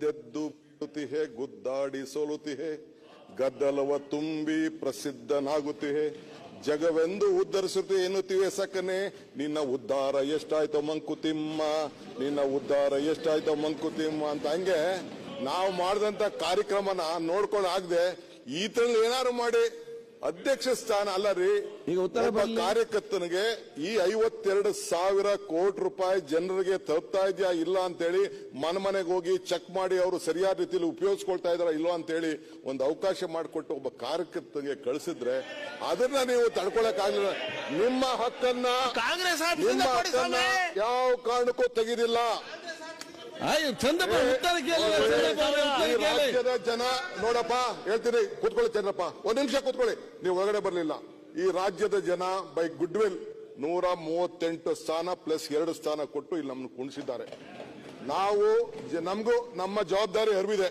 ಎದ್ದೆದ್ದು ಬೀಳುತ್ತಿಹೆ ಗುದ್ದಾಡಿ ಸೋಲುತಿಹೆ ಗದ್ದಲವ ತುಂಬಿ ಪ್ರಸಿದ್ಧನಾಗುತ್ತಿಹೆ. ಜಗವೆಂದು ಉದ್ಧರಿಸುತ್ತೆ ಎನ್ನುತ್ತಿವೆ ಸಕನೆ ನಿನ್ನ ಉದ್ಧಾರ ಎಷ್ಟಾಯ್ತೋ ಮಂಕುತಿಮ್ಮ ನಿನ್ನ ಉದ್ಧಾರ ಎಷ್ಟಾಯ್ತೋ ಮಂಕುತಿಮ್ಮ ಅಂತ ಹಂಗೆ ನಾವು ಮಾಡಿದಂತ ಕಾರ್ಯಕ್ರಮನ ನೋಡ್ಕೊಂಡು ಆಗದೆ ಈತರಲ್ಲಿ ಏನಾರು ಮಾಡಿ ಅಧ್ಯಕ್ಷ ಸ್ಥಾನ ಅಲ್ಲ ರೀ ಈಗ ಉತ್ತರ ಕಾರ್ಯಕರ್ತನಿಗೆ ಈ ಐವತ್ತೆರಡು ಸಾವಿರ ಕೋಟಿ ರೂಪಾಯಿ ಜನರಿಗೆ ತಲುಪ್ತಾ ಇದೆಯಾ ಇಲ್ಲ ಅಂತೇಳಿ ಮನ ಮನೆಗೆ ಹೋಗಿ ಚೆಕ್ ಮಾಡಿ ಅವರು ಸರಿಯಾದ ರೀತಿಯಲ್ಲಿ ಉಪಯೋಗಿಸ್ಕೊಳ್ತಾ ಇದಾರ ಅಂತ ಅಂತೇಳಿ ಒಂದು ಅವಕಾಶ ಮಾಡಿಕೊಟ್ಟು ಒಬ್ಬ ಕಾರ್ಯಕರ್ತನಿಗೆ ಕಳಿಸಿದ್ರೆ ಅದನ್ನ ನೀವು ತಡ್ಕೊಳಕ್ ಆಗ್ಲಿಲ್ಲ. ನಿಮ್ಮ ಹಕ್ಕನ್ನ ಕಾಂಗ್ರೆಸ್ ನಿಮ್ಮ ಹಕ್ಕನ್ನ ಸ್ವಾಮಿ. ಯಾವ ಕಾರಣಕ್ಕೂ ತೆಗೆದಿಲ್ಲ. ರಾಜ್ಯದ ಜನ ನೋಡಪ್ಪ ಹೇಳ್ತೀನಿ ಕೂತ್ಕೊಳ್ಳಿ ಚಂದ್ರಪ್ಪ. ಒಂದ್ ನಿಮಿಷ ಕೂತ್ಕೊಳ್ಳಿ. ನೀವು ಒಳಗಡೆ ಬರ್ಲಿಲ್ಲ. ಈ ರಾಜ್ಯದ ಜನ ಬೈ ಗುಡ್ ವಿಲ್ ನೂರ ಮೂವತ್ತೆಂಟು ಸ್ಥಾನ ಪ್ಲಸ್ ಎರಡು ಸ್ಥಾನ ಕೊಟ್ಟು ಇಲ್ಲಿ ನಮ್ಮನ್ನು ಕುಣಿಸಿದ್ದಾರೆ. ನಾವು ನಮಗೂ ನಮ್ಮ ಜವಾಬ್ದಾರಿ ಅರಿವಿದೆ.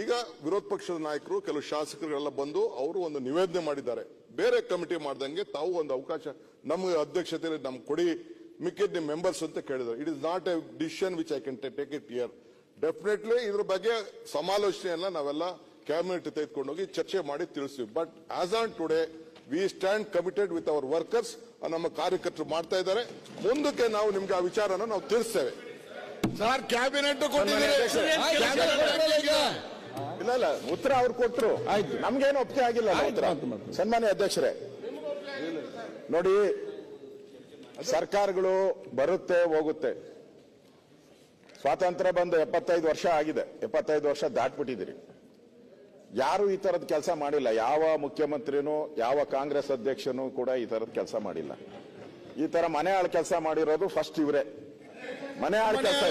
ಈಗ ವಿರೋಧ ಪಕ್ಷದ ನಾಯಕರು ಕೆಲವು ಶಾಸಕರುಗಳೆಲ್ಲ ಬಂದು ಅವರು ಒಂದು ನಿವೇದನೆ ಮಾಡಿದ್ದಾರೆ. ಬೇರೆ ಕಮಿಟಿ ಮಾಡ್ದಂಗೆ ತಾವು ಒಂದು ಅವಕಾಶ ನಮ್ಗೆ ಅಧ್ಯಕ್ಷತೆಯಲ್ಲಿ ನಮ್ಗೆ ಕೊಡಿ ಮಿಕ್ಕಿದ ನಿಮ್ ಮೆಂಬರ್ಸ್ ಅಂತ ಕೇಳಿದ್ರು. It is not a decision which I can take it here definitely ಇದ್ರ ಬಗ್ಗೆ ಸಮಾಲೋಚನೆಯನ್ನ ನಾವೆಲ್ಲ ಕ್ಯಾಬಿನೆಟ್ ತೆಗೆದುಕೊಂಡೋಗಿ ಚರ್ಚೆ ಮಾಡಿ ತಿಳಿಸ್ತೀವಿ. But as on today we stand committed with our workers ನಮ್ಮ ಕಾರ್ಯಕರ್ತರು ಮಾಡ್ತಾ ಇದ್ದಾರೆ. ಮುಂದಕ್ಕೆ ನಾವು ನಿಮ್ಗೆ ಆ ವಿಚಾರನ ನಾವು ತಿಳಿಸ್ತೇವೆ. ಸರ್ ಕ್ಯಾಬಿನೆಟ್ ಇಲ್ಲ ಇಲ್ಲ. ಉತ್ತರ ಅವ್ರು ಕೊಟ್ಟರು ಆಯ್ತು. ನಮ್ಗೇನು ಒಪ್ಪಿಗೆ ಆಗಿಲ್ಲ ಉತ್ತರ. ಸನ್ಮಾನ್ಯ ಅಧ್ಯಕ್ಷರೇ. ನೋಡಿ ಸರ್ಕಾರಗಳು ಬರುತ್ತೆ ಹೋಗುತ್ತೆ. ಸ್ವಾತಂತ್ರ್ಯ ಬಂದು ಎಪ್ಪತ್ತೈದು ವರ್ಷ ಆಗಿದೆ. ಎಪ್ಪತ್ತೈದು ವರ್ಷ ದಾಟ್ಬಿಟ್ಟಿದ್ದೀರಿ. ಯಾರು ಈ ತರದ ಕೆಲಸ ಮಾಡಿಲ್ಲ. ಯಾವ ಮುಖ್ಯಮಂತ್ರಿನೂ ಯಾವ ಕಾಂಗ್ರೆಸ್ ಅಧ್ಯಕ್ಷನೂ ಕೂಡ ಈ ತರದ ಕೆಲಸ ಮಾಡಿಲ್ಲ. ಈ ತರ ಮನೆ ಆಳ್ ಕೆಲಸ ಮಾಡಿರೋದು ಫಸ್ಟ್ ಇವರೇ. ಮನೆ ಆಳ್ ಕೆಲಸ.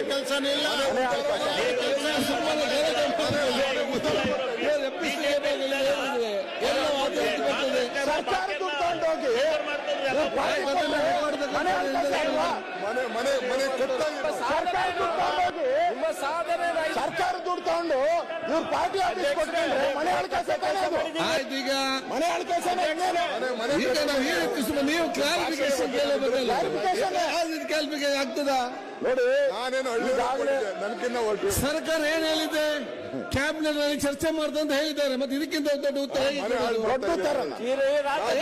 ಸರ್ಕಾರ ಮನೆ ಮನೆ ಮನೆ ದುಡ್ಡು ತಗೊಂಡು ಇವ್ರು ಪಾರ್ಟಿ ಆಫೀಸ್ ಕೊಟ್ಕೊಂಡ್ರೆ ಮನೆ ಆಯ್ತು? ಈಗ. ಮನೆ ಈಗ ನಾವು ಏನು ನೀವು ಕ್ಲಾರಿಫಿಕೇಶನ್ ಕೇಳಬೇಕಲ್ಲ ಕ್ಲಾರಿಫಿಕೇಶನ್ ಆಗ್ತದಾ? ನೋಡಿ ನಾನೇನು ಹಳ್ಳಿ ಹೊರಟು. ಸರ್ಕಾರ ಏನ್ ಹೇಳಿದೆ? ಕ್ಯಾಬಿನೆಟ್ನಲ್ಲಿ ಚರ್ಚೆ ಮಾಡ್ದೆ ಅಂತ ಹೇಳಿದ್ದಾರೆ. ಮತ್ತೆ ಇದಕ್ಕಿಂತ ದೊಡ್ಡ ಉತ್ತರ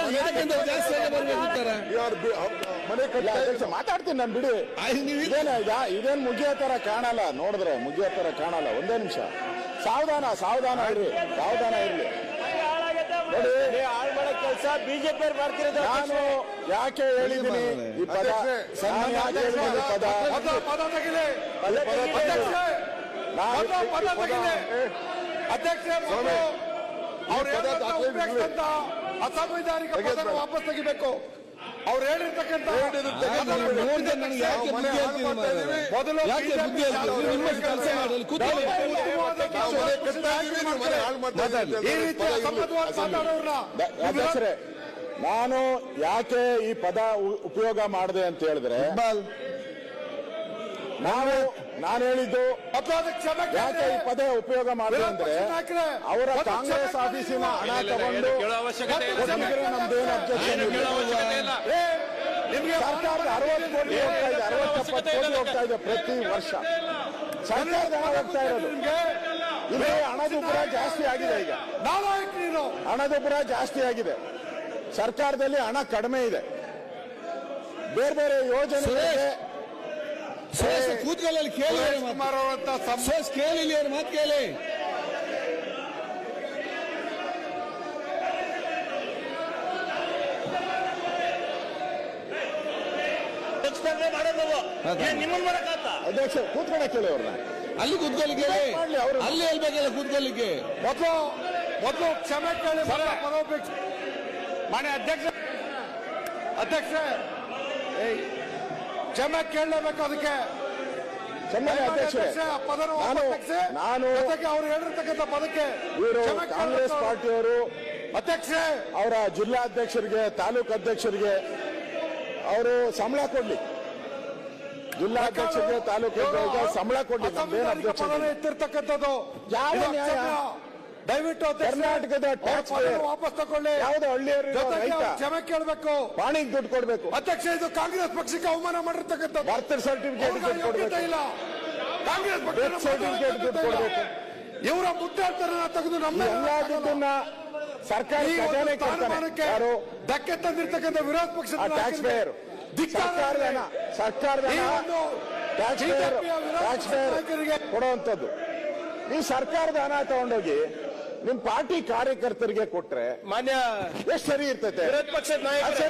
ಇದಕ್ಕಿಂತ ಜಾಸ್ತಿ ಮನೆ ಮಾತಾಡ್ತೀನಿ ನಾನು ಬಿಡಿ. ಐ ನೀವು ಇದೇನ ಇದೇನ್ ಮುಗಿಯೋ ತರ ಕಾಣಲ್ಲ ನೋಡಿದ್ರೆ ಮುಗಿಯೋ ತರ ಕಾಣಲ್ಲ ಒಂದೇ ನಿಮಿಷ. ಸಾವಧಾನ ಸಾವಧಾನ ಇರ್ಲಿ ಸಾವಧಾನ ಇರ್ಲಿ. ನೋಡಿ ಕೆಲಸ ಬಿಜೆಪಿ ಮಾಡ್ತಿರೋದು ನಾನು ಯಾಕೆ ಹೇಳಿದ್ದೀನಿ ಈ ಪದ? ಅಧ್ಯಕ್ಷೆ, ಅಸಂವಿಧಾನಿಕ. ವಾಪಸ್ ತೆಗಿಬೇಕು. ಅವ್ರು ಹೇಳಿರ್ತಕ್ಕಂಥ. ಮೊದಲು ನಾನು ಯಾಕೆ ಈ ಪದ ಉ- ಉಪಯೋಗ ಮಾಡಿದೆ ಅಂತ ಹೇಳಿದ್ರೆ ನಾವು ನಾನು ಹೇಳಿದ್ದು ಯಾಕೆ ಈ ಪದೇ ಉಪಯೋಗ ಮಾಡಿದ್ರೆ ಅವರ ಕಾಂಗ್ರೆಸ್ ಆಫೀಸಿನ ಹಣ ತಗೊಂಡು ನಮ್ದೇನು ಅಬ್ಜೆಕ್ಷನ್ ಸರ್ಕಾರದ ಅರವತ್ತು ಕೋಟಿ ಹೋಗ್ತಾ ಇದೆ ಅರವತ್ತಪ್ಪತ್ತು ಕೋಟಿ ಹೋಗ್ತಾ ಇದೆ ಪ್ರತಿ ವರ್ಷ. ಸರ್ಕಾರದ ಹಣ ಹೋಗ್ತಾ ಇರೋದು. ನಿಮ್ಗೆ. ಇಲ್ಲಿ ಹಣದುಬ್ಬರ ಜಾಸ್ತಿ ಆಗಿದೆ ಈಗ. ಹಣದುಬ್ಬರ ಜಾಸ್ತಿ ಆಗಿದೆ. ಸರ್ಕಾರದಲ್ಲಿ ಹಣ ಕಡಿಮೆ ಇದೆ. ಬೇರೆ ಬೇರೆ ಯೋಜನೆಗಳಿಗೆ ಸುರೇಶ್ ಕೂತ್ಕೊಳ್ಳಲ್ಲಿ ಕೇಳಿ ಅವ್ರ ಮಾತು. ಕುಮಾರ್ ಅವರಂತ ಸಂ- ಸುರೇಶ್ ಕೇಳಿ ಇಲ್ಲಿ ಅವ್ರ ಮಾತು ಕೇಳಿ. ಅಧ್ಯಕ್ಷ ಕೂತ್ಕೊಂಡೆ ಕೇಳಿ ಅವ್ರನ್ನ. ಅಲ್ಲಿ ಕೂತ್ಕೊಳ್ಳಿ ಕೇಳಿ. ಅವ್ರು. ಅಲ್ಲಿ ಹೇಳ್ಬೇಕಲ್ಲ ಕೂತ್ಕೊಳ್ಳಿಕ್ಕೆ. ಮೊದಲು ಮೊದಲು ಕ್ಷಮೆ ಕೇಳಿ ಪರೋಪೇಕ್ಷ ಮಾನ್ಯ ಅಧ್ಯಕ್ಷ ಅಧ್ಯಕ್ಷ ಏಯ್, ಕ್ಷಮೆ ಕೇಳಲೇಬೇಕು ಅದಕ್ಕೆ. ನಾನು ಅವ್ರು ಹೇಳಿರ್ತಕ್ಕಂಥ ಪದಕ್ಕೆ ಕಾಂಗ್ರೆಸ್. ಪಾರ್ಟಿಯವರು ಅಧ್ಯಕ್ಷ ಅವರ ಜಿಲ್ಲಾಧ್ಯಕ್ಷರಿಗೆ ತಾಲೂಕು ಅಧ್ಯಕ್ಷರಿಗೆ ಅವರು ಸಂಬಳ ಕೊಡ್ಲಿ. ಜಿಲ್ಲಾಧ್ಯಕ್ಷರಿಗೆ ತಾಲೂಕು ಅಧ್ಯಕ್ಷರಿಗೆ ಸಂಬಳ ಕೊಡ್ಲಿ. ಎತ್ತಿರ್ತಕ್ಕಂಥದ್ದು ಯಾವ ನ್ಯಾಯ? ದಯವಿಟ್ಟು ಕರ್ನಾಟಕದ ಟ್ಯಾಕ್ಸ್ ವಾಪಸ್ ತಗೊಳ್ಳಿ ಯಾವುದೋ ಹಳ್ಳಿಯವರು ಕ್ಷಮೆ ಕೇಳಬೇಕು. ಪಾಣಿಗೆ ದುಡ್ಡು ಕೊಡಬೇಕು. ಅಧ್ಯಕ್ಷ ಇದು ಕಾಂಗ್ರೆಸ್ ಪಕ್ಷಕ್ಕೆ ಅವಮಾನ ಮಾಡಿರ್ತಕ್ಕಂಥ ಬರ್ತ್ ಸರ್ಟಿಫಿಕೇಟ್ ಇಲ್ಲ. ಕಾಂಗ್ರೆಸ್ ಪಕ್ಷ ಸರ್ಟಿಫಿಕೇಟ್ ದುಡ್ಡು ಕೊಡ್ಬೇಕು. ಇವರ ಮುದ್ದಾಡ್ತಾರನ್ನ ತೆಗೆದು ನಮ್ಮ ಈ ಎಲ್ಲಾ ದುಡ್ಡನ್ನ ಸರ್ಕಾರಿ ಈ ಖಜಾನೆ ಕೊಡ್ತಾನೆ ಯಾರು? ಧಕ್ಕೆ ತಂದಿರ್ತಕ್ಕಂಥ ವಿರೋಧ ಪಕ್ಷದ ಟ್ಯಾಕ್ಸ್ ಪೇಯರ್ ಸರ್ಕಾರದ ಹಣ ಸರ್ಕಾರದ ಈ ಟ್ಯಾಕ್ಸ್ ಪೇಯರ್ ಟ್ಯಾಕ್ಸ್ ಪೇಯರ್ ಕೊಡುವಂಥದ್ದು. ನೀವು ಸರ್ಕಾರದ ಹಣ ತಗೊಂಡೋಗಿ ನಿಮ್ ಪಾರ್ಟಿ ಕಾರ್ಯಕರ್ತರಿಗೆ ಕೊಟ್ರೆ ಮಾನ್ಯ ಎಷ್ಟು ಸರಿ ಇರ್ತೈತೆ? ವಿರೋಧ ಪಕ್ಷದ ನಾಯಕರು.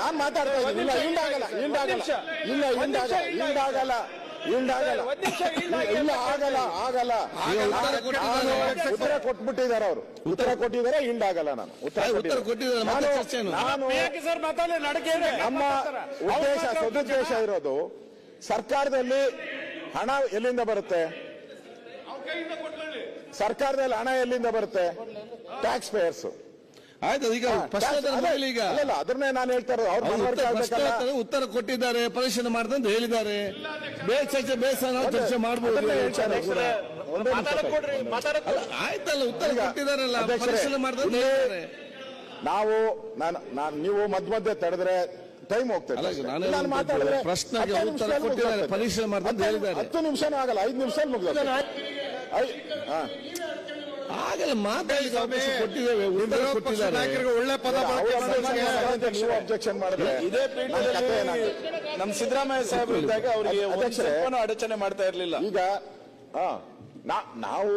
ನಾನ್ ಮಾತಾಡ್ತಾ ಇದ್ದೀನಿ. ಇಲ್ಲ ಹಿಂಡಾಗಲ್ಲ ಹಿಂಡಾಗಲ್ಲ ಇಲ್ಲ ಹಿಂಡಾಗಲ್ಲ ಹಿಂಡಾಗಲ್ಲ ಇಲ್ಲ. ಆಗಲ್ಲ ಆಗಲ್ಲ. ಉತ್ತರ ಕೊಟ್ಬಿಟ್ಟಿದ್ದಾರೆ ಅವರು. ಉತ್ತರ ಕೊಟ್ಟಿದ್ದಾರೆ ಹಿಂಡಾಗಲ್ಲ ನಾನು. ಉತ್ತರ ಕೊಟ್ಟಿದ್ದಾರೆ. ನಾನು-? ನಾನು ಯಾಕೆ ಸರ್ ಮಾತಾಡಲಿ ನಡಕೆ ಇದೆ. ನಮ್ಮ ಉದ್ದೇಶ ಸದುದ್ದೇಶ ಇರೋದು ಸರ್ಕಾರದಲ್ಲಿ ಹಣ ಎಲ್ಲಿಂದ ಬರುತ್ತೆ? ಸರ್ಕಾರದಲ್ಲಿ ಹಣ ಎಲ್ಲಿಂದ ಬರುತ್ತೆ? ಟ್ಯಾಕ್ಸ್ ಪೇಯರ್ಸ್ ಆಯ್ತು ಈಗ ಈಗ ಅಲ್ಲ ಅದನ್ನೇ ನಾನು ಹೇಳ್ತಾ ಇರೋದು ಅವ್ರ ಉತ್ತರ ಆಗ್ಬೇಕಲ್ಲ. ಪ್ರಶ್ನೋತ್ತರ ಉತ್ತರ ಕೊಟ್ಟಿದ್ದಾರೆ ಪರಿಶೀಲನೆ ಮಾಡಿದೆ ಅಂತ ಹೇಳಿದ್ದಾರೆ. ಬೇರೆ ಚರ್ಚೆ ಬೇಸ ನಾವು ಚರ್ಚೆ ಮಾಡಬಹುದು. ಆಯ್ತಲ್ಲ ಉತ್ತರ ಕೊಟ್ಟಿದ್ದಾರಲ್ಲ ಪರಿಶೀಲನೆ ಮಾಡಿದ್ರೆ ನಾವು ನಾನು ನಾನು ನೀವು ಮಧ್ಯ ಮಧ್ಯೆ ತಡೆದ್ರೆ ಟೈಮ್ ಹೋಗ್ತದೆ ನಾನು ಮಾತಾಡಿದ್ರೆ ಪ್ರಶ್ನೆಗೆ ಹತ್ತು ಉತ್ತರ ಕೊಟ್ಟಿದ್ದಾರೆ. ಪರಿಶೀಲನೆ ಮಾಡಿದ್ರೆ ಅಂತ ಹತ್ತು- ನಿಮಿಷನೂ ಆಗಲ್ಲ ಐದು ನಿಮಿಷ ಮುಗ್ದೋಗ್ತದೆ. ಆಗಲ್ಲ ಅವಕಾಶ ಕೊಟ್ಟಿದ್ದೇವೆ ಒಳ್ಳೆ ಪದ ನೀವು objection ಮಾಡಿದ್ರೆ ಇದೇ? ಪೀಠದಲ್ಲಿ ನಮ್ಮ ಸಿದ್ದರಾಮಯ್ಯ ಸಾಹೇಬರು ಇದ್ದಾಗ ಅವರಿಗೆ ಅಡಚಣೆ ಮಾಡ್ತಾ ಇರ್ಲಿಲ್ಲ. ಈಗ ನಾವು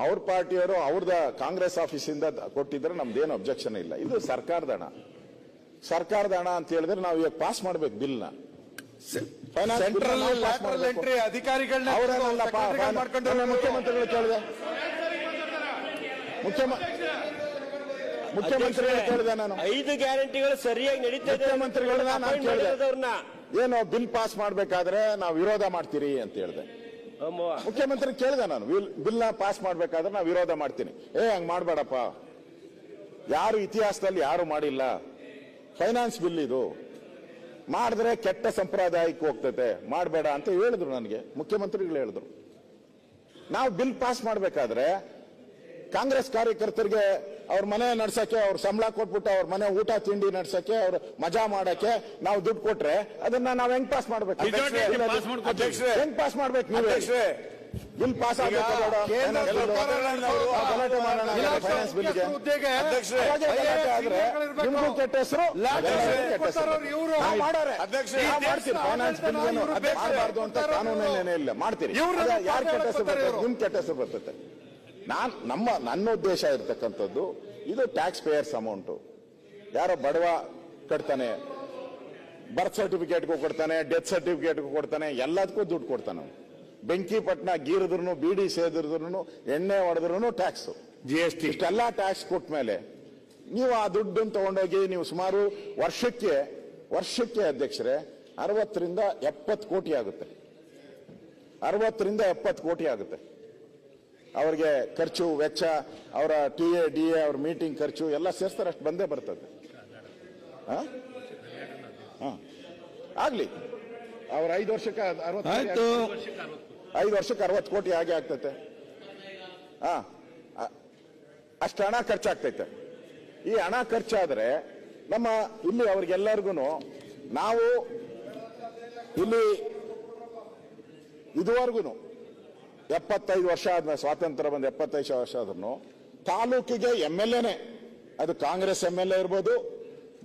ಅವ್ರ ಪಾರ್ಟಿಯವರು ಅವ್ರದ ಕಾಂಗ್ರೆಸ್ ಆಫೀಸಿಂದ ಕೊಟ್ಟಿದ್ರೆ ನಮ್ದೇನು ಅಬ್ಜೆಕ್ಷನ್ ಇಲ್ಲ. ಇದು ಸರ್ಕಾರದ ಹಣ. ಸರ್ಕಾರದ ಹಣ ಅಂತ ಹೇಳಿದ್ರೆ ನಾವು ಈಗ ಪಾಸ್ ಮಾಡ್ಬೇಕು ಬಿಲ್ನ ಸೆಂಟ್ರಲ್ ಲ್ಯಾಟ್ರಲ್ ಎಂಟ್ರಿ ಅಧಿಕಾರಿಗಳನ್ನ secretary ಮಾಡ್ಕೊಂಡು ಮುಖ್ಯಮಂತ್ರಿಗಳು ಕೇಳಿದೆ. ಮುಖ್ಯಮಂತ್ರಿ ಮುಖ್ಯಮಂತ್ರಿಗಳು ಕೇಳಿದೆ ನಾನು. ಐದು ಗ್ಯಾರಂಟಿಗಳು ಸರಿಯಾಗಿ ನಡೀತಾ ಮುಖ್ಯಮಂತ್ರಿಗಳನ್ನ ನಾನು ಕೇಳಿದೆ. ಏನು ಬಿಲ್ ಪಾಸ್ ಮಾಡ್ಬೇಕಾದ್ರೆ ನಾವು ವಿರೋಧ ಮಾಡ್ತೀರಿ ಅಂತ ಹೇಳಿದೆ. ಮುಖ್ಯಮಂತ್ರಿ ಕೇಳಿದೆ ನಾನು ಬಿಲ್ನ ಪಾಸ್ ಮಾಡ್ಬೇಕಾದ್ರೆ ನಾವು ವಿರೋಧ ಮಾಡ್ತೀನಿ. ಏ ಹಂಗ್ ಮಾಡ್ಬೇಡಪ್ಪ. ಯಾರು ಇತಿಹಾಸದಲ್ಲಿ ಯಾರು ಮಾಡಿಲ್ಲ. ಫೈನಾನ್ಸ್ ಬಿಲ್ ಇದು. ಮಾಡಿದ್ರೆ ಕೆಟ್ಟ ಸಂಪ್ರದಾಯಕ್ಕೆ ಹೋಗ್ತೈತೆ ಮಾಡಬೇಡ ಅಂತ ಹೇಳಿದ್ರು ನನಗೆ ಮುಖ್ಯಮಂತ್ರಿಗಳು ಹೇಳಿದ್ರು. ನಾವು ಬಿಲ್ ಪಾಸ್ ಮಾಡಬೇಕಾದ್ರೆ ಕಾಂಗ್ರೆಸ್ ಕಾರ್ಯಕರ್ತರಿಗೆ ಅವ್ರ ಮನೆ ನಡ್ಸಕ್ಕೆ ಅವ್ರ ಸಂಬಳ ಕೊಟ್ಬಿಟ್ಟು ಅವ್ರ ಮನೆ ಊಟ ತಿಂಡಿ ನಡ್ಸಕ್ಕೆ ಅವ್ರ ಮಜಾ ಮಾಡಕ್ಕೆ ನಾವು ದುಡ್ಡು ಕೊಟ್ರೆ ಅದನ್ನ ನಾವ್ ಹೆಂಗ್ ಪಾಸ್ ಮಾಡ್ಬೇಕು? ಹೆಂಗ್ ಪಾಸ್ ಮಾಡ್ಬೇಕು ನೀವು? ಬಿಲ್ ಪಾಸ್ ನಿಮ್ಗೂ ಕೆಟ್ಟ ಹೆಸರು? ಫೈನಾನ್ಸ್ ಬಿಲ್ ಮಾಡಬಾರ್ದು ಅಂತ ಕಾನೂನೇನೇ ಇಲ್ಲ. ಮಾಡ್ತೀರಿ. ಯಾರು ಕೆಟ್ಟ ಹೆಸರು ಬರ್ತದೆ? ನಿಮ್ ಕೆಟ್ಟ ಹೆಸರು ಬರ್ತದೆ. ನಾನ್ ನಮ್ಮ ನನ್ನ ಉದ್ದೇಶ ಇರ್ತಕ್ಕಂಥದ್ದು ಇದು ಟ್ಯಾಕ್ಸ್ ಪೇಯರ್ಸ್ ಅಮೌಂಟು ಯಾರೋ ಬಡವ ಕಟ್ತಾನೆ ಬರ್ತ್ ಸರ್ಟಿಫಿಕೇಟ್ಗೂ ಕೊಡ್ತಾನೆ ಡೆತ್ ಸರ್ಟಿಫಿಕೇಟ್ಗೂ ಕೊಡ್ತಾನೆ ಎಲ್ಲದಕ್ಕೂ ದುಡ್ಡು ಕೊಡ್ತಾನೆ. ಬೆಂಕಿ ಪಟ್ನ ಗೀರಿದ್ರು ಬೀಡಿ ಸೇದಿದ್ರು ಎಣ್ಣೆ ಹೊಡೆದ್ರು ಟ್ಯಾಕ್ಸ್ ಜಿ ಎಸ್ ಟಿ ಇಷ್ಟೆಲ್ಲ ಟ್ಯಾಕ್ಸ್ ಕೊಟ್ಟ ಮೇಲೆ ನೀವು ಆ ದುಡ್ಡನ್ನು ತಗೊಂಡೋಗಿ ನೀವು ಸುಮಾರು ವರ್ಷಕ್ಕೆ ವರ್ಷಕ್ಕೆ ಅಧ್ಯಕ್ಷರೇ ಅರವತ್ತರಿಂದ ಎಪ್ಪತ್ತು ಕೋಟಿ ಆಗುತ್ತೆ. ಅರವತ್ತರಿಂದ ಎಪ್ಪತ್ತು ಕೋಟಿ ಆಗುತ್ತೆ. ಅವ್ರಿಗೆ ಖರ್ಚು ವೆಚ್ಚ ಅವರ ಟಿ ಎ ಡಿ ಎ ಅವ್ರ ಮೀಟಿಂಗ್ ಖರ್ಚು ಎಲ್ಲ ಸೇರ್ತಾರೆ ಅಷ್ಟು ಬಂದೇ ಬರ್ತದೆ. ಆಗ್ಲಿ. ಅವ್ರ ಐದು ವರ್ಷಕ್ಕೆ ಅರವತ್ತು. ಐದು ವರ್ಷಕ್ಕೆ ಅರವತ್ತು ಕೋಟಿ ಹಾಗೆ ಆಗ್ತೈತೆ. ಹಾ ಅಷ್ಟು ಹಣ ಖರ್ಚಾಗ್ತೈತೆ. ಈ ಹಣ ಖರ್ಚಾದರೆ ನಮ್ಮ ಇಲ್ಲಿ ಅವ್ರಿಗೆಲ್ಲರಿಗೂ ನಾವು ಇಲ್ಲಿ ಇದುವರೆಗೂ ಎಪ್ಪತ್ತೈದು ವರ್ಷ ಆದ್ಮೇಲೆ ಸ್ವಾತಂತ್ರ್ಯ ಬಂದ ಎಪ್ಪತ್ತೈದು ವರ್ಷ ಆದ್ರೂ ತಾಲೂಕಿಗೆ ಎಂ ಎಲ್ ಎನೆ. ಅದು ಕಾಂಗ್ರೆಸ್ ಎಂ ಎಲ್ ಎ ಇರ್ಬೋದು,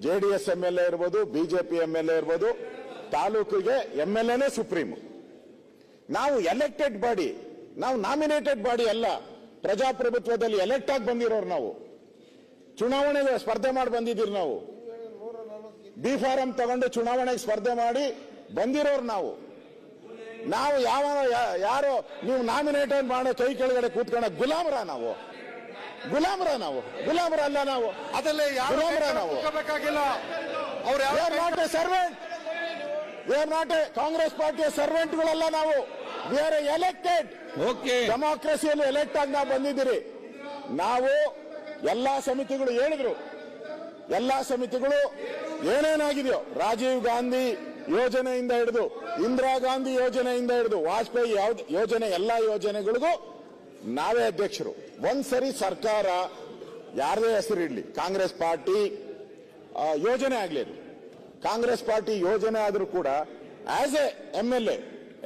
J D S M L A ಇರ್ಬೋದು ಬಿಜೆಪಿ ಎಂ ಎಲ್ ಎ ಇರ್ಬೋದು, ತಾಲೂಕಿಗೆ ಎಂ ಎಲ್ ಎನೇ ಸುಪ್ರೀಂ ನಾವು ಎಲೆಕ್ಟೆಡ್ ಬಾಡಿ ನಾವು ನಾಮಿನೇಟೆಡ್ ಬಾಡಿ ಅಲ್ಲ ಪ್ರಜಾಪ್ರಭುತ್ವದಲ್ಲಿ ಎಲೆಕ್ಟ್ ಆಗಿ ಬಂದಿರೋರು ನಾವು. ಚುನಾವಣೆಗೆ ಸ್ಪರ್ಧೆ ಮಾಡಿ ಬಂದಿದ್ದೀರಿ ನಾವು. ಬಿ ಫಾರಂ ತಗೊಂಡು ಚುನಾವಣೆಗೆ ಸ್ಪರ್ಧೆ ಮಾಡಿ ಬಂದಿರೋರು ನಾವು. ನಾವು ಯಾವ ಯಾರೋ ನೀವು ನಾಮಿನೇಟೆಡ್ ಮಾಡೋ ಕೈ ಕೆಳಗಡೆ ಕೂತ್ಕೊಂಡ ಗುಲಾಮರ ನಾವು. ಗುಲಾಮರ ನಾವು. ಗುಲಾಮರ ಅಲ್ಲ ನಾವು. ಅದಲ್ಲೇ ಗುಲಾಮರ ನಾವು. ಸರ್ವೆಂಟ್ ನಾಟ್ ಎ ಕಾಂಗ್ರೆಸ್ ಪಾರ್ಟಿಯ ಸರ್ವೆಂಟ್ಗಳಲ್ಲ ನಾವು. ವಿ ಆರ್ ಎಲೆಕ್ಟೆಡ್ ಓಕೆ ಡೆಮಾಕ್ರಸಿಯಲ್ಲಿ ಎಲೆಕ್ಟ್ ಆಗಿ ನಾವು ಬಂದಿದ್ದೀರಿ. ನಾವು ಎಲ್ಲ ಸಮಿತಿಗಳು ಹೇಳಿದ್ರು. ಎಲ್ಲಾ ಸಮಿತಿಗಳು ಏನೇನಾಗಿದೆಯೋ ರಾಜೀವ್ ಗಾಂಧಿ ಯೋಜನೆಯಿಂದ ಹಿಡಿದು ಇಂದಿರಾ ಗಾಂಧಿ ಯೋಜನೆಯಿಂದ ಹಿಡಿದು ವಾಜಪೇಯಿ ಯಾವ್ದು ಯೋಜನೆ ಎಲ್ಲಾ ಯೋಜನೆಗಳಿಗೂ ನಾವೇ ಅಧ್ಯಕ್ಷರು. ಒಂದ್ಸರಿ ಸರ್ಕಾರ ಯಾರದೇ ಹೆಸರು ಇಡ್ಲಿ ಕಾಂಗ್ರೆಸ್ ಪಾರ್ಟಿ ಯೋಜನೆ ಆಗ್ಲಿ ಕಾಂಗ್ರೆಸ್ ಪಾರ್ಟಿ ಯೋಜನೆ ಆದರೂ ಕೂಡ as a M L A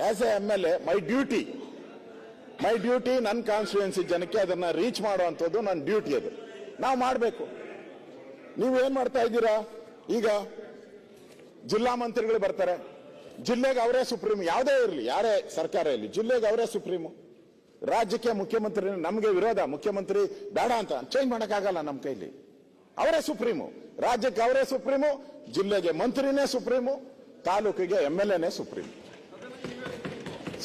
as a M L A my duty my duty ನನ್ನ ಕಾನ್ಸ್ಟಿಟ್ಯೂನ್ಸಿ ಜನಕ್ಕೆ ಅದನ್ನ ರೀಚ್ ಮಾಡುವಂಥದ್ದು ನನ್ನ ಡ್ಯೂಟಿ ಅದು. ನಾವು ಮಾಡಬೇಕು. ನೀವೇನ್ ಮಾಡ್ತಾ ಇದ್ದೀರಾ? ಈಗ ಜಿಲ್ಲಾ ಮಂತ್ರಿಗಳು ಬರ್ತಾರೆ. ಜಿಲ್ಲೆಗೆ ಅವರೇ ಸುಪ್ರೀಂ, ಯಾವುದೇ ಇರಲಿ, ಯಾರೇ ಸರ್ಕಾರ ಇರಲಿ, ಜಿಲ್ಲೆಗೆ ಅವರೇ ಸುಪ್ರೀಮು ರಾಜ್ಯಕ್ಕೆ ಮುಖ್ಯಮಂತ್ರಿ, ನಮಗೆ ವಿರೋಧ, ಮುಖ್ಯಮಂತ್ರಿ ಬೇಡ ಅಂತ ಚೇಂಜ್ ಮಾಡೋಕ್ಕಾಗಲ್ಲ ನಮ್ಮ ಕೈಲಿ. ಅವರೇ ಸುಪ್ರೀಮು ರಾಜ್ಯಕ್ಕೆ ಅವರೇ ಸುಪ್ರೀಮು ಜಿಲ್ಲೆಗೆ ಮಂತ್ರಿನೇ ಸುಪ್ರೀಮು ತಾಲೂಕಿಗೆ ಎಂ ಎಲ್ ಎನೇ ಸುಪ್ರೀಂ.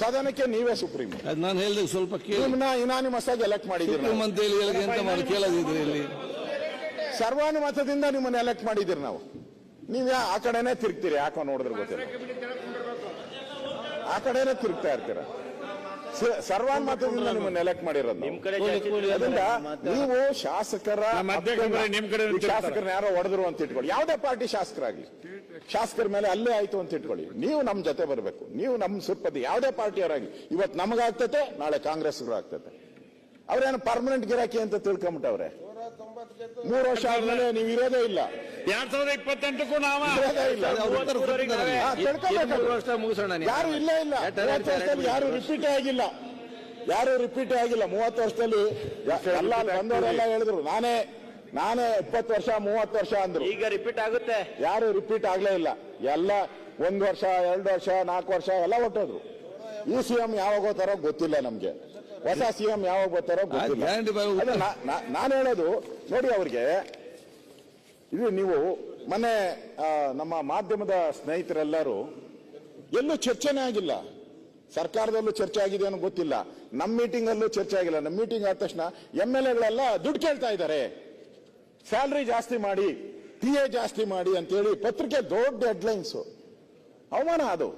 ಸದನಕ್ಕೆ ನೀವೇ ಸುಪ್ರೀಂ ಅದು ನಾನು ಹೇಳಿದೆ ಸ್ವಲ್ಪ ಕೇಳಿ. ಇನಾನಿಮಸ್ ಆಗಿ ಎಲೆಕ್ಟ್ ಮಾಡಿದ್ದೀರಿ ಸುಪ್ರೀಂ ನಾವು. ಅಂತ ಹೇಳಿ ಮಾಡಿ ಕೇಳದಿದ್ರಿ ಇಲ್ಲಿ? ಸರ್ವಾನುಮತದಿಂದ ನಿಮ್ಮನ್ನ ಎಲೆಕ್ಟ್ ಮಾಡಿದ್ದೀರಿ ನಾವು. ನೀವ್ ಯಾ- ಆ ಕಡೆನೆ ತಿರುಗ್ತೀರಿ ಯಾಕೋ ನೋಡಿದ್ರೆ ಗೊತ್ತಿಲ್ಲ. ಆ ಕಡೆನೆ ತಿರುಗ್ತಾ ಇರ್ತೀರ. ಸರ್ವಾನುಮತದಿಂದ ನಿಮ್ಮನ್ನ ಎಲೆಕ್ಟ್ ಮಾಡಿರೋದು. ನಿಮ್. ಕಡೆ ಅದರಿಂದ ನೀವು ಶಾಸಕರ ನಮ್ಮ ಅಧ್ಯಕ್ಷರೇ ನಿಮ್ ಕಡೆ ಶಾಸಕರನ್ನ ಯಾರೋ ಹೊಡೆದ್ರು ಅಂತ ಇಟ್ಕೊಳ್ಳಿ. ಯಾವುದೇ ಪಾರ್ಟಿ ಶಾಸಕರಾಗ್ಲಿ. ಶಾಸಕರ ಮೇಲೆ ಅಲ್ಲೇ ಆಯ್ತು ಅಂತ ಇಟ್ಕೊಳ್ಳಿ. ನೀವು ನಮ್ ಜೊತೆ ಬರಬೇಕು. ನೀವು ನಮ್ ಸುತ್ಪತಿ ಯಾವುದೇ ಪಾರ್ಟಿಯವರಾಗಿ ಇವತ್ತು ನಮಗಾಗ್ತತೆ ನಾಳೆ ಕಾಂಗ್ರೆಸ್ ಆಗ್ತತೆ. ಅವ್ರೇನು ಪರ್ಮನೆಂಟ್ ಗಿರಾಕಿ ಅಂತ ತಿಳ್ಕೊಂಬಿಟ್ಟವ್ರೆ? ಮೂರು ವರ್ಷ ಆದ್ಮೇಲೆ ನೀವು ಇರೋದೇ ಇಲ್ಲ. ಎರಡ್ ಸಾವಿರದ ಇಪ್ಪತ್ತೆಂಟಕ್ಕೂ ನಾವು ವರ್ಷ ಮುಗಿಸೋಣ ಯಾರು ಇಲ್ಲೇ ಇಲ್ಲ. ಯಾರು ರಿಪೀಟ್ ಆಗಿಲ್ಲ. ಯಾರು ರಿಪೀಟ್ ಆಗಿಲ್ಲ. ಮೂವತ್ತು ವರ್ಷದಲ್ಲಿ ಎಲ್ಲ ಅಲ್ಲಿ ಬಂದವರೆಲ್ಲ ಹೇಳಿದ್ರು ನಾನೇ ನಾನೇ ಇಪ್ಪತ್ತು ವರ್ಷ ಮೂವತ್ತು ವರ್ಷ ಅಂದ್ರು. ಈಗ ರಿಪೀಟ್ ಆಗುತ್ತೆ. ಯಾರು ರಿಪೀಟ್ ಆಗ್ಲೇ ಇಲ್ಲ. ಎಲ್ಲ ಒಂದ್ ವರ್ಷ ಎರಡು ವರ್ಷ ನಾಲ್ಕು ವರ್ಷ ಎಲ್ಲ ಹೊಟ್ಟೋದ್ರು ಈ ಸಿಎಂ ಯಾವಾಗ ಹೋಗ್ತಾರೋ ಗೊತ್ತಿಲ್ಲ ನಮ್ಗೆ. ಹೊಸ ಸಿಎಂ ಯಾವಾಗ ಬರ್ತಾರೋ ಗೊತ್ತಿಲ್ಲ. ನಾನು ಹೇಳೋದು ನೋಡಿ ಅವ್ರಿಗೆ ಇದು ನೀವು ಮೊನ್ನೆ ನಮ್ಮ ಮಾಧ್ಯಮದ ಸ್ನೇಹಿತರೆಲ್ಲರೂ ಎಲ್ಲೂ ಚರ್ಚೆನೇ ಆಗಿಲ್ಲ. ಸರ್ಕಾರದಲ್ಲೂ ಚರ್ಚೆ ಆಗಿದೆ ಅನ್ನೋ ಗೊತ್ತಿಲ್ಲ. ನಮ್ಮ ಮೀಟಿಂಗ್ ಅಲ್ಲೂ ಚರ್ಚೆ ಆಗಿಲ್ಲ. ನಮ್ಮ ಮೀಟಿಂಗ್ ಆದ ತಕ್ಷಣ ಎಂ ಎಲ್ ಎಗಳೆಲ್ಲ ದುಡ್ಡು ಕೇಳ್ತಾ ಇದ್ದಾರೆ. ಸ್ಯಾಲ್ರಿ ಜಾಸ್ತಿ ಮಾಡಿ, ಟಿ ಎ ಜಾಸ್ತಿ ಮಾಡಿ ಅಂತೇಳಿ ಪತ್ರಿಕೆ ದೊಡ್ಡ ಹೆಡ್ಲೈನ್ಸ್ ಅವಮಾನ ಅದು.